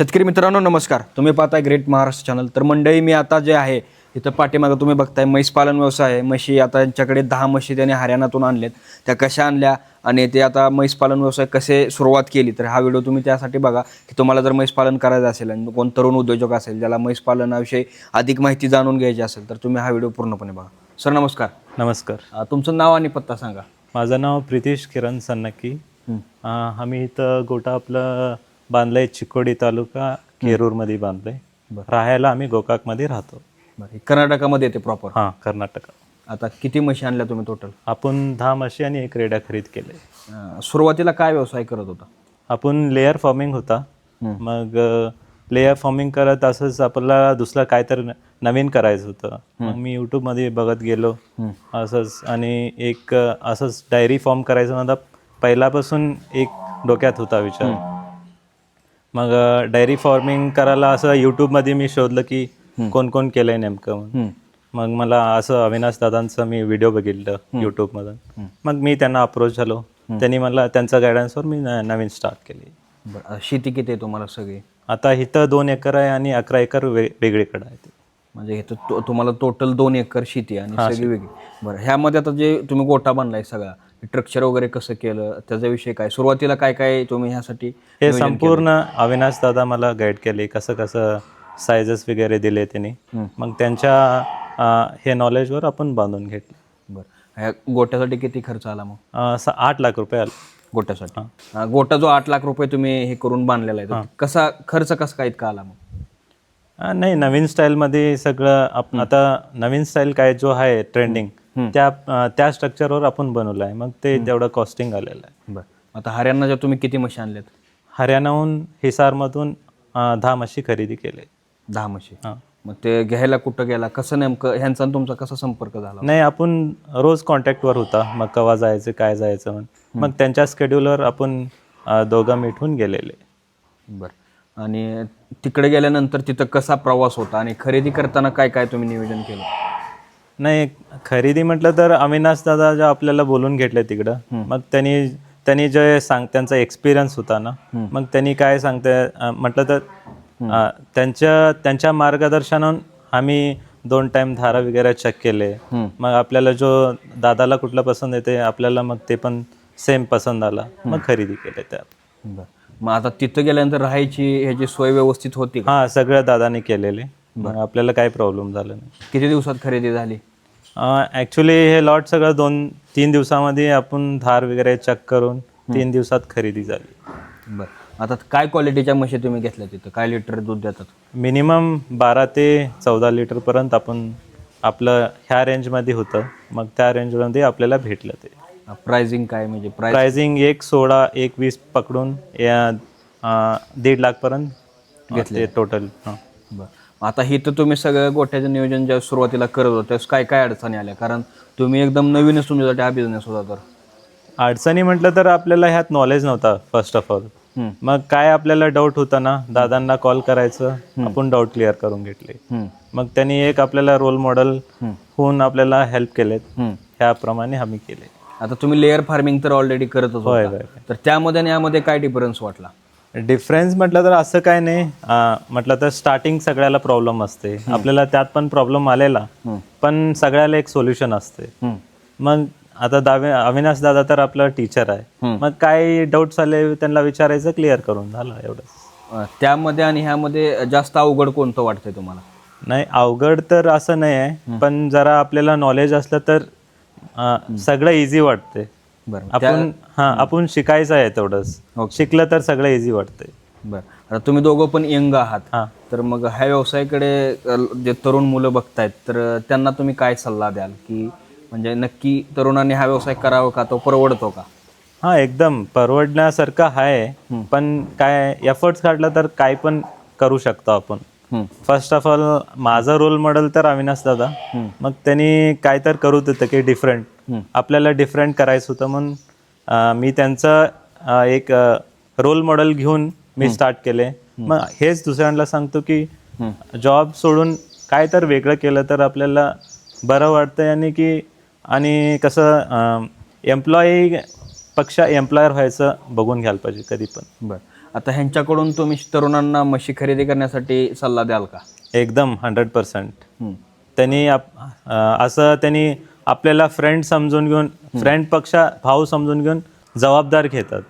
शेतकरी मित्रांनो नमस्कार. तुम्ही पाहताय ग्रेट महाराष्ट्र चॅनल तर मंडळी मी आता जे आहे इथं पाठीमागं तुम्ही बघताय म्हैस पालन व्यवसाय आहे. म्हशी आता यांच्याकडे दहा म्हशी त्याने हरियाणातून आणलेत. त्या कशा आणल्या आणि ते आता म्हैस पालन व्यवसाय कसे सुरुवात केली तर हा व्हिडिओ तुम्ही त्यासाठी बघा की तुम्हाला जर म्हैस पालन करायचं असेल आणि कोण तरुण उद्योजक असेल ज्याला म्हैस पालनाविषयी अधिक माहिती जाणून घ्यायची असेल तर तुम्ही हा व्हिडिओ पूर्णपणे बघा. सर नमस्कार. नमस्कार. अं, तुमचं नाव आणि पत्ता सांगा. माझं नाव प्रितीश किरण सन्नकी हं. अं, आम्ही इथं गोटा आपलं बांधलंय चिकोडी तालुका केरूरमध्ये बांधलंय. राहायला आम्ही गोकाकमध्ये राहतो. बरं. कर्नाटकामध्ये येते प्रॉपर हां कर्नाटक. आता किती म्हशी आणल्या तुम्ही टोटल आपण दहा म्हशी आणि एक रेड्या खरेदी केले सुरुवातीला काय व्यवसाय करत होता? आपण लेअर फार्मिंग होता. मग लेअर फार्मिंग करत असंच आपल्याला दुसरं काय तर न- नवीन करायचं होतं. मग मी यूट्यूबमध्ये बघत गेलो. असंच आणि एक अ, असंच डायरी फॉर्म करायचं माझा पहिल्यापासून एक डोक्यात होता विचार. मग डायरी फार्मिंग करायला असं यूट्यूबमध्ये मी शोधलं की कोण कोण केलंय नेमकं. मग मला असं अविनाश दादांचं मी व्हिडिओ बघितलं यूट्यूबमधून मग मी त्यांना अप्रोच झालो. त्यांनी मला त्यांच्या गायडन्सवर मी नवीन स्टार्ट केली. शेती किती आहे तुम्हाला सगळी? आता इथं दोन एकर आहे आणि अकरा एकर वेगळीकडे आहे ते. म्हणजे इथं तुम्हाला टोटल दोन एकर शेती आहे आणि सगळी वेगळी. बरं ह्यामध्ये आता जे तुम्ही गोटा बांधलाय सगळा स्ट्रक्चर वगैरे कसं केलं? त्याच्याविषयी काय? सुरुवातीला काय काय तुम्ही ह्यासाठी हे संपूर्ण अविनाश दादा मला गाईड केले कसं कसं सायझेस वगैरे दिले त्यांनी. मग त्यांच्या हे नॉलेजवर आपण बांधून घेतलं. बरं. ह्या गोट्यासाठी किती खर्च आला मग? आठ लाख रुपये आले. गोट्यासाठी? गोटा जो आठ लाख रुपये तुम्ही हे करून बांधलेला आहे कसा खर्च कसा काय इतका आला मग? नाही नवीन स्टाईलमध्ये सगळं आप आता नवीन स्टाईल काय जो आहे ट्रेंडिंग त्या त्या स्ट्रक्चरवर आपण बनवलं आहे मग ते तेवढं कॉस्टिंग आलेलं आहे. बरं. आता हरियाणाच्या तुम्ही किती म्हशी आणल्यात हरियाणाहून हिसारमधून दहा म्हशी खरेदी केले. दहा म्हशी. हां. मग ते घ्यायला कुठं गेला? कसं नेमकं ह्यांचा आणि तुमचा कसा संपर्क झाला? नाही आपण रोज कॉन्टॅक्टवर होता. मग कवा जायचं काय जायचं म्हणून मग त्यांच्या स्केड्यूलवर आपण दोघं मिठून गेलेले. बरं. आणि तिकडे गेल्यानंतर तिथं कसा प्रवास होता? आणि खरेदी करताना काय काय तुम्ही नियोजन केलं? नाही खरेदी म्हटलं तर अविनाश दादा जे आपल्याला बोलून घेतले तिकडं मग त्यांनी त्यांनी जे सांग त्यांचा एक्सपिरियन्स होता ना मग त्यांनी काय सांगते म्हटलं तर त्यांच्या त्यांच्या मार्गदर्शनानं आम्ही दोन टाइम धारा वगैरे चेक केले. मग आपल्याला जो दादाला कुठलं पसंत येते आपल्याला मग ते पण सेम पसंत आला. मग खरेदी केले त्या बरं. मग आता तिथं गेल्यानंतर राहायची ह्याची सोय व्यवस्थित होती हां सगळं दादाने केलेले. मग आपल्याला काही प्रॉब्लेम झाला नाही. किती दिवसात खरेदी झाली? ॲक्च्युली हे लॉट सगळं दोन तीन दिवसामध्ये आपण धार वगैरे चेक करून तीन दिवसात खरेदी झाली. बरं. आता काय क्वालिटीच्या म्हशी तुम्ही घेतल्या तिथं? काय लिटर दूध देतात? मिनिमम बारा ते चौदा लिटरपर्यंत आपण आपलं ह्या रेंजमध्ये होतं. मग त्या रेंजमध्ये आपल्याला भेटलं ते. प्राइसिंग काय म्हणजे प्राइस प्राइसिंग एक सोळा एक वीस पकडून या अं, दीड लाखपर्यंत घेतले टोटल हां. बरं. आता ही तर तुम्ही सगळं गोठ्याचं नियोजन ज्या सुरुवातीला करत होता त्यावेळेस काय काय अडचणी आल्या? कारण तुम्ही एकदम नवीनच तुमच्यासाठी हा बिझनेस होता तर. अडचणी म्हटलं तर आपल्याला ह्यात नॉलेज नव्हता फर्स्ट ऑफ ऑल. मग काय आपल्याला डाऊट होता ना दादांना कॉल करायचं आपण डाऊट क्लिअर करून घेतले. मग त्यांनी एक आपल्याला रोल मॉडेल होऊन आपल्याला हेल्प केलेत. ह्याप्रमाणे आम्ही केले. आता तुम्ही लेअर फार्मिंग तर ऑलरेडी करतच होय होता तर त्यामध्ये आणि यामध्ये काय डिफरन्स वाटला? डिफरन्स म्हटलं तर असं काय नाही. म्हटलं तर स्टार्टिंग सगळ्याला प्रॉब्लेम असते. आपल्याला त्यात पण प्रॉब्लेम आलेला. पण सगळ्याला एक सोल्युशन असते. मग आता दावे अविनाश दादा तर आपलं टीचर आहे. मग काय डाऊट्स आले त्यांना विचारायचं क्लिअर करून झालं एवढंच. अं, त्यामध्ये आणि ह्यामध्ये जास्त अवघड कोणतं वाटतंय तुम्हाला? नाही अवघड तर असं नाही आहे. पण जरा आपल्याला नॉलेज असलं तर सगळं इझी वाटते बरं आपण हा आपण शिकायचं आहे तेवढंच. शिकलं तर सगळं इझी वाटते बरं आता तुम्ही दोघं पण यंग आहात. हा. तर मग ह्या व्यवसायाकडे जे तरुण मुलं बघतायत तर त्यांना तुम्ही काय सल्ला द्याल? की म्हणजे नक्की तरुणांनी हा व्यवसाय करावा का? तो परवडतो का? हा एकदम. परवडण्यासारखं आहे. पण काय एफर्ट्स काढला तर काय पण करू शकतो आपण. फर्स्ट ऑफ ऑल माझा रोल मॉडेल तर अविनाश दादा. मग त्यांनी काय तर करू होतं की डिफरंट आपल्याला डिफरंट करायचं होतं म्हणून मी त्यांचं एक रोल मॉडेल घेऊन मी स्टार्ट केले. मग हेच दुसऱ्यांना सांगतो की जॉब सोडून काय तर वेगळं केलं तर आपल्याला बरं वाटतं आणि की आणि कसं एम्प्लॉई पक्षा एम्प्लॉयर व्हायचं बघून घ्यायला पाहिजे कधी पण. बरं. आता ह्यांच्याकडून तुम्ही तरुणांना म्हशी खरेदी करण्यासाठी सल्ला द्याल का? एकदम हंड्रेड पर्सेंट. त्यांनी असं त्यांनी आपल्याला फ्रेंड समजून घेऊन फ्रेंड पक्षा भाऊ समजून घेऊन जबाबदार घेतात.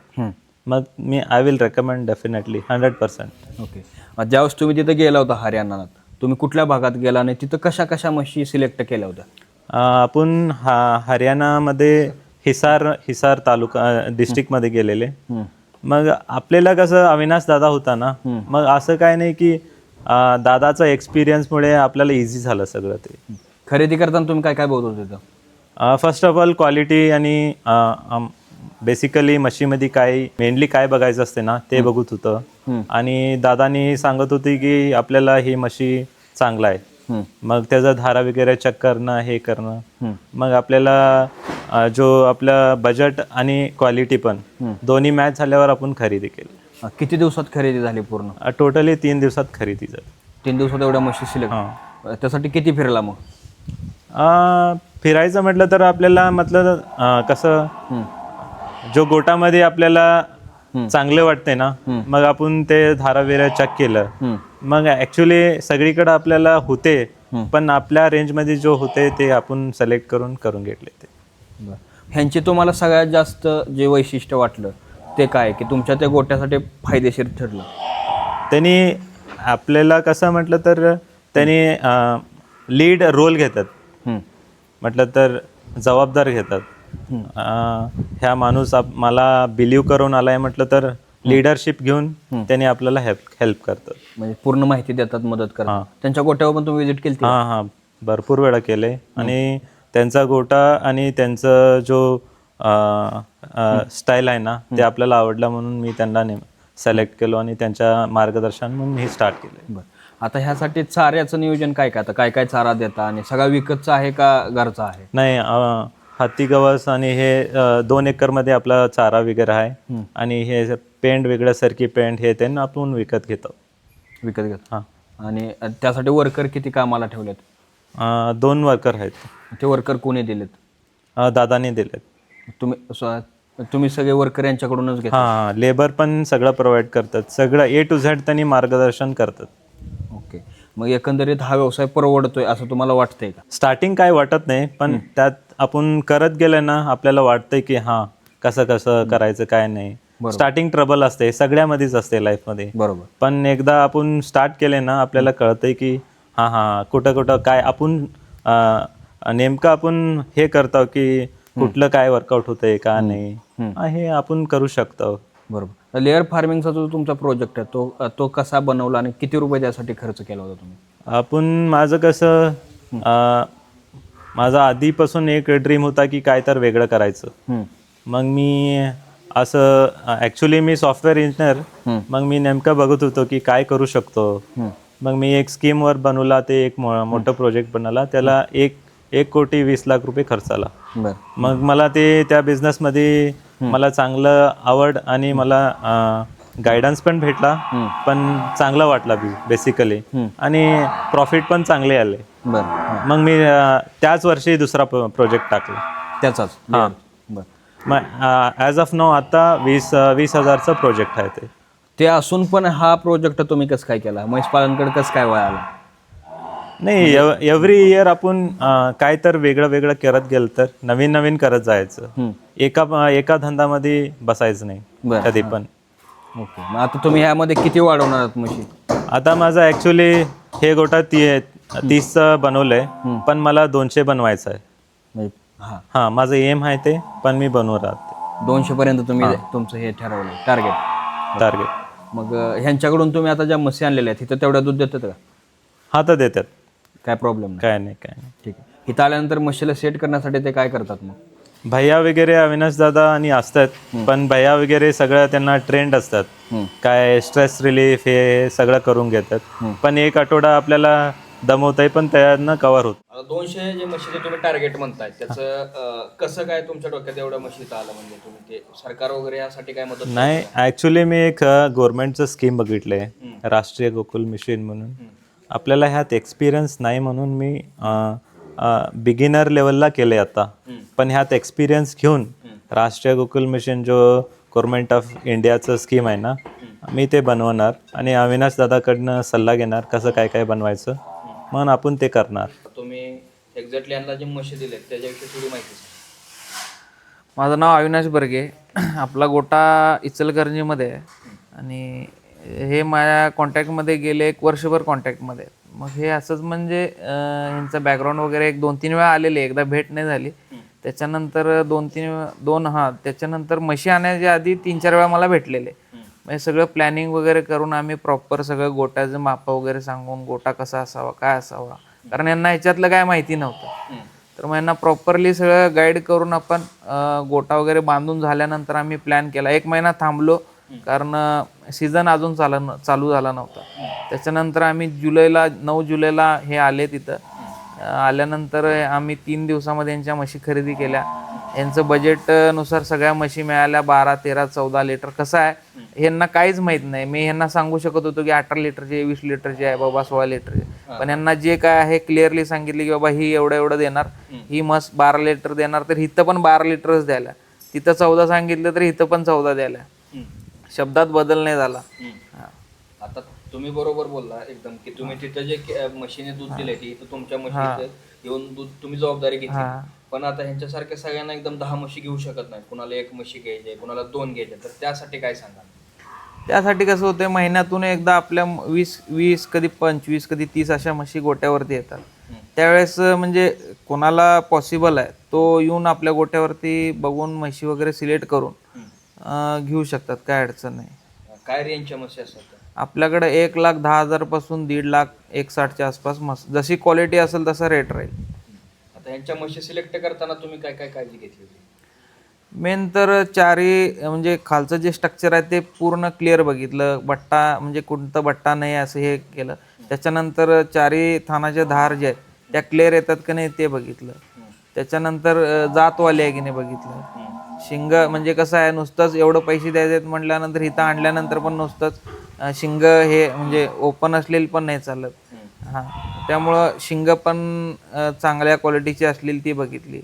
मग मी I will recommend definitely hundred percent okay ज्यावेळेस तुम्ही तिथं गेला होता हरियाणात तुम्ही कुठल्या भागात गेला आणि तिथं कशा कशा म्हशी सिलेक्ट केल्या होत्या? आपण हा हरियाणामध्ये हिसार हिसार तालुका डिस्ट्रिक्टमध्ये गेलेले. मग आपल्याला कसं अविनाश दादा होता ना मग असं काय नाही की दादाचा एक्सपिरियन्समुळे आपल्याला इझी झालं सगळं ते. खरेदी करताना तुम्ही काय काय बघत होते तिथं फर्स्ट ऑफ ऑल क्वालिटी आणि बेसिकली म्हशीमध्ये काय मेनली काय बघायचं असते ना ते बघत होतं. आणि दादानी सांगत होती की आपल्याला ही म्हशी चांगला आहे. मग त्याचा धारा वगैरे चेक करणं हे करणं. मग आपल्याला अं, जो आपलं बजेट आणि क्वालिटी पण दोन्ही मॅच झाल्यावर आपण खरेदी केली. अं, किती दिवसात खरेदी झाली पूर्ण? टोटली तीन दिवसात खरेदी झाली. तीन दिवसात एवढ्या म्हशी सिलेक्ट हां. त्यासाठी किती फिरला मग? अं, फिरायचं म्हटलं तर आपल्याला म्हटलं अं, कसं. जो गोटामध्ये आपल्याला चांगले वाटते ना मग आपण ते धाराविरा चेक केलं. मग ऍक्च्युली सगळीकडे आपल्याला होते पण आपल्या रेंजमध्ये जो होते ते आपण सिलेक्ट करून करून घेतले ते बरं. ह्यांचे तुम्हाला सगळ्यात जास्त जे वैशिष्ट्य वाटलं ते काय की तुमच्या त्या गोट्यासाठी फायदेशीर ठरलं त्यांनी आपल्याला कसं म्हटलं तर त्यांनी लीड रोल घेतात. म्हटलं तर जबाबदार घेतात. ह्या माणूस आप- मला बिलीव करून आलाय म्हटलं तर लिडरशिप घेऊन त्यांनी आपल्याला हेल्प हेल्प करतात. म्हणजे पूर्ण माहिती देतात मदत. करतात. त्यांच्या गोट्यावर पण तुम्ही विजिट केली हां हां. भरपूर वेळा केले. आणि त्यांचा गोटा आणि त्यांचं जो स्टाईल आहे ना ते आपल्याला आवडलं म्हणून मी त्यांना सिलेक्ट केलो आणि त्यांच्या मार्गदर्शन म्हणून हे स्टार्ट केलं. बरं. आता ह्यासाठी चाऱ्याचं नियोजन काय काय? आता काय काय चारा देता आणि सगळा विकतचा आहे का घरचा आहे? नाही अं, हत्ती गवस आणि हे अं, दोन एकरमध्ये आपला चारा वगैरे आहे. आणि हे पेंट वेगळ्या सरकी पेंट हे त्यांना आपण विकत घेतो. विकत घेत. हां. आणि त्यासाठी वर्कर किती कामाला ठेवलेत? अं, दोन वर्कर आहेत. ते वर्कर कोणी दिलेत? अं, दादाने दिलेत. तुम्ही स्व- तुम्ही सगळे वर्कर यांच्याकडूनच घेता? हां लेबर पण सगळं प्रोव्हाइड करतात. सगळं ए टू झेड त्यांनी मार्गदर्शन करतात. मग एकंदरीत हा व्यवसाय परवडतोय असं तुम्हाला वाटतंय का? स्टार्टिंग काय वाटत नाही पण त्यात आपण करत गेलं ना आपल्याला वाटतंय की हां कसं कसं करायचं काय नाही. स्टार्टिंग ट्रबल असते सगळ्यामध्येच असते लाईफमध्ये बरोबर. पण एकदा आपण स्टार्ट केले ना आपल्याला कळतंय की हां हां कुठं कुठं काय आपण अं, नेमकं आपण हे करतो की कुठलं काय वर्कआउट होतंय का नाही हा, हे आपण करू शकतो. बरोबर. लेअर फार्मिंगचा जो तुमचा प्रोजेक्ट आहे तो तो कसा बनवला आणि किती रुपये त्यासाठी खर्च केला होता तुम्ही? आपण माझं कसं माझा आधीपासून एक ड्रीम होता की काय तर वेगळं करायचं. मग मी असं ॲक्च्युली मी सॉफ्टवेअर इंजिनियर मग मी नेमकं बघत होतो की काय करू शकतो. मग मी एक स्कीमवर बनवला ते एक मोठं प्रोजेक्ट बनवला. त्याला एक एक कोटी वीस लाख रुपये खर्च आला. मग मला ते त्या बिझनेसमध्ये मला चांगलं आवड आणि मला गायडन्स पण भेटला पण चांगला वाटला बेसिकली आणि प्रॉफिट पण चांगले आले. मग मी त्याच वर्षी दुसरा प्रोजेक्ट टाकला. त्याचाच. हां. बरं मग ॲज ऑफ नो आता वीस वीस हजारचा प्रोजेक्ट आहे ते. ते असून पण हा प्रोजेक्ट तुम्ही कसं काय केला? म्हैस पालनकडे कसं काय वळाला? नाही एव्हरी इयर आपण अं, काय तर वेगळं वेगळं करत गेलं तर नवीन नवीन करत जायचं. एका एका धंद्यामध्ये बसायचं नाही बरं. कधी पण. ओके. मग आता तुम्ही ह्यामध्ये किती वाढवणार आहात म्हशी? आता माझं ॲक्च्युली हे गोटा ती तीसचं बनवलंय पण मला दोनशे बनवायचं आहे. म्हणजे हां. हां माझं एम आहे ते पण मी बनवू राहते. दोनशे पर्यंत तुम्ही तुमचं हे ठरवलं टार्गेट टार्गेट मग अं, ह्यांच्याकडून तुम्ही आता ज्या म्हशी आणलेल्या आहेत तिथं तेवढ्या दूध देतात का? हा तर देतात. काय प्रॉब्लेम नाही. काय नाही काय नाही. ठीक आहे. इथं आल्यानंतर म्हशीला सेट करण्यासाठी ते काय करतात मग? भैया वगैरे अविनाश दादा आणि असतात पण भैया वगैरे सगळं त्यांना ट्रेंड असतात. काय स्ट्रेस रिलीफ हे सगळं करून घेतात. पण एक आठवडा आपल्याला दमवताय पण त्यानं कव्हर होत. दोनशे जे म्हशीचे तुम्ही टार्गेट म्हणताय त्याचं कसं काय तुमच्या डोक्यात एवढं म्हशीचं आलं? म्हणजे तुम्ही ते सरकार वगैरे यासाठी काय मदत नाही ॲक्च्युली मी एक गव्हर्नमेंटचं स्कीम बघितलंय राष्ट्रीय गोकुल मिशन म्हणून. आपल्याला ह्यात एक्सपिरियन्स नाही म्हणून मी बिगिनर लेवलला केले आता. पण ह्यात एक्सपिरियन्स घेऊन राष्ट्रीय गोकुल मिशन जो गव्हर्नमेंट ऑफ इंडियाचं स्कीम आहे ना मी ते बनवणार आणि अविनाश दादाकडनं सल्ला घेणार कसं काय काय बनवायचं. मग आपण ते करणार. तुम्ही एक्झॅक्टली यांना जे त्याच्याविषयी थोडी माहिती सांगा. माझं नाव अविनाश बर्गे. आपला गोटा इचलकरंजीमध्ये आहे. आणि हे माझ्या कॉन्टॅक्टमध्ये गेले एक वर्षभर कॉन्टॅक्टमध्ये मग हे असंच म्हणजे यांचं बॅकग्राऊंड वगैरे एक दोन तीन वेळा आलेले एकदा भेट नाही झाली. त्याच्यानंतर दोन तीन वेळा- दोन हां त्याच्यानंतर म्हशी आणण्याच्या आधी तीन चार वेळा मला भेटलेले. म्हणजे सगळं प्लॅनिंग वगैरे करून आम्ही प्रॉपर सगळं गोट्याचं मापं वगैरे सांगून गोटा कसा असावा काय असावा. कारण यांना ह्याच्यातलं काय माहिती नव्हतं. तर मग यांना प्रॉपरली सगळं गाईड करून आपण गोटा वगैरे बांधून झाल्यानंतर आम्ही प्लॅन केला. एक महिना थांबलो कारण सीझन अजून चाल चालू झाला नव्हता. त्याच्यानंतर आम्ही जुलैला नऊ जुलैला हे आले तिथं. आल्यानंतर आम्ही तीन दिवसामध्ये यांच्या म्हशी खरेदी केल्या. यांचं बजेटनुसार सगळ्या म्हशी मिळाल्या बारा तेरा चौदा लिटर कसं आहे ह्यांना काहीच माहीत नाही. मी ह्यांना सांगू शकत होतो की अठरा लिटरचे वीस लिटरचे आहे बाबा सोळा लिटरचे पण यांना जे काय आहे क्लिअरली सांगितले की बाबा ही एवढं एवढं देणार. ही म्हस बारा लिटर देणार तर इथं पण बारा लिटरच द्यायला. तिथं चौदा सांगितलं तर इथं पण चौदा द्यायला. शब्दात बदल नाही झाला. हा. आता तुम्ही बरोबर बोलला एकदम की तुम्ही तिथं जे के- म्हशीने दूध दिले की इथं तुमच्या म्हशीचं येऊन दूध तुम्ही जबाबदारी घेतली. पण आता ह्यांच्यासारख्या सगळ्यांना एकदम दहा म्हशी घेऊ शकत नाही कुणाला एक म्हशी घ्यायची कुणाला दोन घ्यायचे. तर त्यासाठी काय सांगा त्यासाठी कसं होतंय महिन्यातून एकदा आपल्या म- वीस वीस कधी पंचवीस कधी तीस अशा म्हशी गोट्यावरती येतात. त्यावेळेस म्हणजे कोणाला पॉसिबल आहे तो येऊन आपल्या गोट्यावरती बघून म्हशी वगैरे सिलेक्ट करून घेऊ शकतात काय अडचण नाही. काय रेंजच्या म्हशी असतात आपल्याकडे एक लाख दहा हजारपासून दीड लाख एक साठच्या आसपास मस जशी क्वालिटी असेल तसा रेट राहील. आता ह्यांच्या म्हशी सिलेक्ट करताना तुम्ही काय काय काळजी घेतली होती? मेन तर चारी म्हणजे खालचं जे स्ट्रक्चर आहे ते पूर्ण क्लिअर बघितलं. बट्टा म्हणजे कोणतं बट्टा नाही असं हे केलं. त्याच्यानंतर चारी थानाचे धार जे आहेत त्या क्लिअर येतात का नाही ते बघितलं. त्याच्यानंतर अं, जातवाले आहे की नाही बघितलं. शिंग म्हणजे कसं आहे नुसतंच एवढं पैसे द्यायचे म्हटल्यानंतर इथं आणल्यानंतर पण नुसतंच शिंग हे म्हणजे ओपन असलेली पण नाही चालत. हां. त्यामुळं शिंग पण चांगल्या क्वालिटीची असलेली ती बघितली.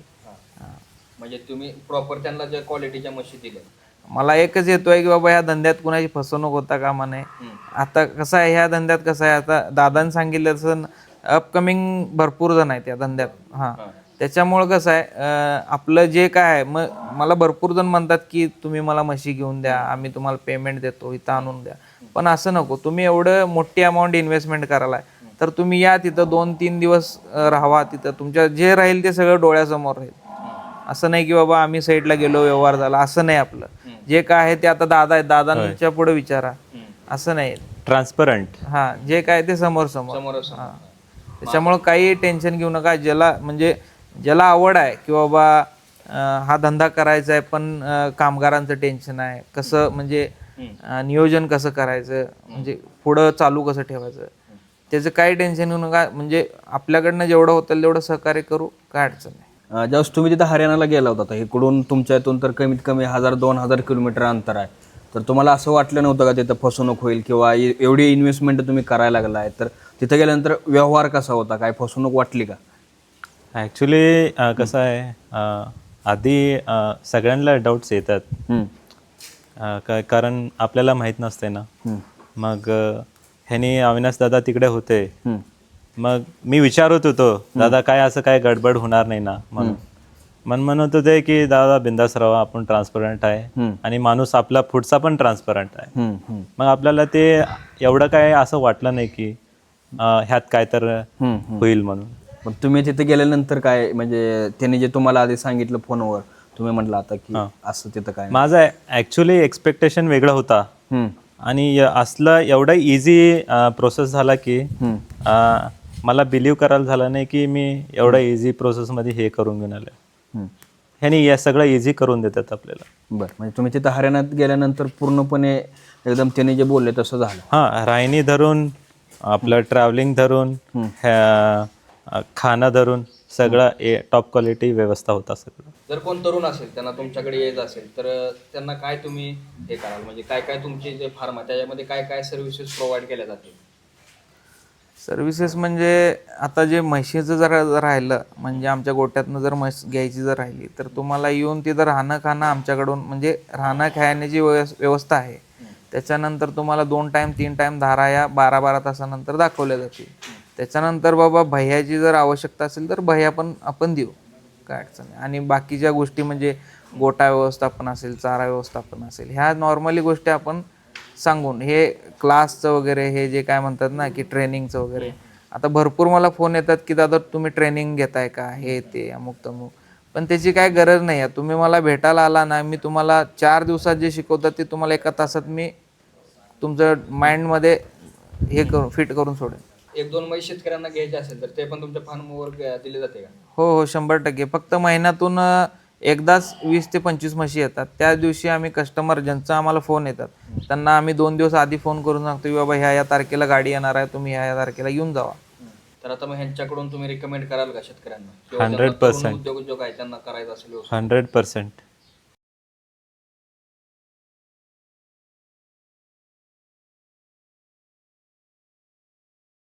म्हणजे तुम्ही प्रॉपर त्यांना ज्या क्वालिटीच्या म्हशी दिल्या. मला एकच येतोय की बाबा ह्या धंद्यात कुणाची फसवणूक होता कामा नये. आता कसं आहे ह्या धंद्यात कसं आहे आता दादाने सांगितलं तसं अपकमिंग भरपूर जण आहेत या धंद्यात. हां. त्याच्यामुळं कसं आहे आपलं जे काय आहे मग मला भरपूर जण म्हणतात की तुम्ही मला म्हशी घेऊन द्या आम्ही तुम्हाला पेमेंट देतो इथं आणून द्या. पण असं नको तुम्ही एवढं मोठी अमाऊंट इन्व्हेस्टमेंट करायला तर तुम्ही या तिथं दोन तीन दिवस अं, राहावा तिथं. तुमच्या जे राहील ते सगळं डोळ्यासमोर राहील. असं नाही की बाबा आम्ही साईडला गेलो व्यवहार झाला असं नाही आपलं. जे काय आहे ते आता दादा आहेत दादांच्या पुढे विचारा. असं नाही. ट्रान्सपरंट हा जे काय ते समोर समोर. समोर हा. त्याच्यामुळं काही टेन्शन घेऊ नका. ज्याला म्हणजे ज्याला आवड आहे की बाबा हा धंदा करायचा आहे पण कामगारांचं टेन्शन आहे कसं म्हणजे नियोजन कसं करायचं म्हणजे पुढं चालू कसं ठेवायचं त्याचं काही टेन्शन घेऊ नका. म्हणजे आपल्याकडनं जेवढं होतं तेवढं सहकार्य करू काय अडचण नाही. ज्यावेळेस तुम्ही तिथं हरियाणाला गेला होता इकडून तुमच्या इथून तर कमीत कमी हजार दोन हजार किलोमीटर अंतर आहे. तर तुम्हाला असं वाटलं नव्हतं का तिथं फसवणूक होईल किंवा एवढी इन्व्हेस्टमेंट तुम्ही करायला लागला आहे तर तिथं गेल्यानंतर व्यवहार कसा होता? काय फसवणूक वाटली का? ॲक्च्युली कसं आहे अं, आधी अं, सगळ्यांना डाऊट्स येतात. हम्म. अं, का- कारण आपल्याला माहीत नसते ना. मग अं, ह्यानी अविनाश दादा तिकडे होते. मग मी विचारत होतो दादा काय असं काय गडबड होणार नाही ना? म्हणून. मन म्हणत होते की दादा बिंदास राहा आपण ट्रान्सपरंट आहे आणि माणूस आपला पुढचा पण ट्रान्सपरंट आहे. मग आपल्याला ते एवढं काय असं वाटलं नाही की अं, ह्यात काय तर. होईल म्हणून. पण तुम्ही तिथे गेल्यानंतर काय म्हणजे त्यांनी जे तुम्हाला आधी सांगितलं फोनवर तुम्ही म्हटलं आता की असं तिथं काय? माझं ॲक्च्युली एक्सपेक्टेशन वेगळं होता. हम्म. आणि असलं एवढा इझी प्रोसेस झाला की अं, मला बिलीव्ह करायला झालं नाही की मी एवढ्या इझी प्रोसेसमध्ये हे करून घेऊन आलं हम्म. ह्यानी या सगळं इझी करून देतात आपल्याला. बरं म्हणजे तुम्ही तिथं हरियाणात गेल्यानंतर पूर्णपणे एकदम त्यांनी जे बोलले तसं झालं. हां रायनी धरून आपलं ट्रॅव्हलिंग धरून ह्या- खाणं धरून सगळं ए टॉप क्वालिटी व्यवस्था होता सगळं. जर कोण तरुण असेल त्यांना तुमच्याकडे यायचं असेल तर त्यांना काय तुम्ही हे कराल? म्हणजे काय काय तुमचे जे फार्म आहे त्याच्यामध्ये काय काय सर्व्हिसेस प्रोव्हाइड केल्या जातील? सर्व्हिसेस म्हणजे आता जे म्हशीचं जर राहिलं म्हणजे आमच्या गोट्यातनं जर म्हैस घ्यायची जर राहिली तर तुम्हाला येऊन तिथं राहणं खाणं आमच्याकडून म्हणजे राहणं खाण्याची व्यवस- व्यवस्था आहे. त्याच्यानंतर तुम्हाला दोन टाईम तीन टाईम धारा या बारा बारा तासानंतर दाखवल्या जातील. त्याच्यानंतर बाबा भह्याची जर आवश्यकता असेल तर भैया पण आपण देऊ. काय अडचण नाही. आणि बाकीच्या गोष्टी म्हणजे गोटा व्यवस्थापन असेल चारा व्यवस्थापन असेल ह्या नॉर्मली गोष्टी आपण सांगून हे क्लासचं वगैरे हे जे काय म्हणतात ना की ट्रेनिंगचं वगैरे आता भरपूर मला फोन येतात की दादा तुम्ही ट्रेनिंग घेताय का? हे ते अमुक तमुक. पण त्याची काय गरज नाही. आहे तुम्ही मला भेटायला आला ना मी तुम्हाला चार दिवसात जे शिकवतात ते तुम्हाला एका तासात मी तुमचं माइंडमध्ये हे करून फिट करून सोडेन. एक दोन म्हैस शेतकऱ्यांना घ्यायचे असेल तर ते पण तुमच्या फार्मवर दिले जाते का? हो हो शंभर टक्के. फक्त महिन्यातून एकदाच वीस ते पंचवीस म्हशी येतात. त्या दिवशी आम्ही कस्टमर ज्यांचा आम्हाला फोन येतात त्यांना आम्ही दोन दिवस आधी फोन करून सांगतो की बाबा ह्या या तारखेला गाडी येणार आहे तुम्ही ह्या या तारखेला येऊन जावा. तर आता मग ह्यांच्याकडून तुम्ही रिकमेंड कराल का शेतकऱ्यांना? किंवा 100% ज्यांना तरुण उद्योग उद्योग आहे त्यांना करायचं असेल. Hundred percent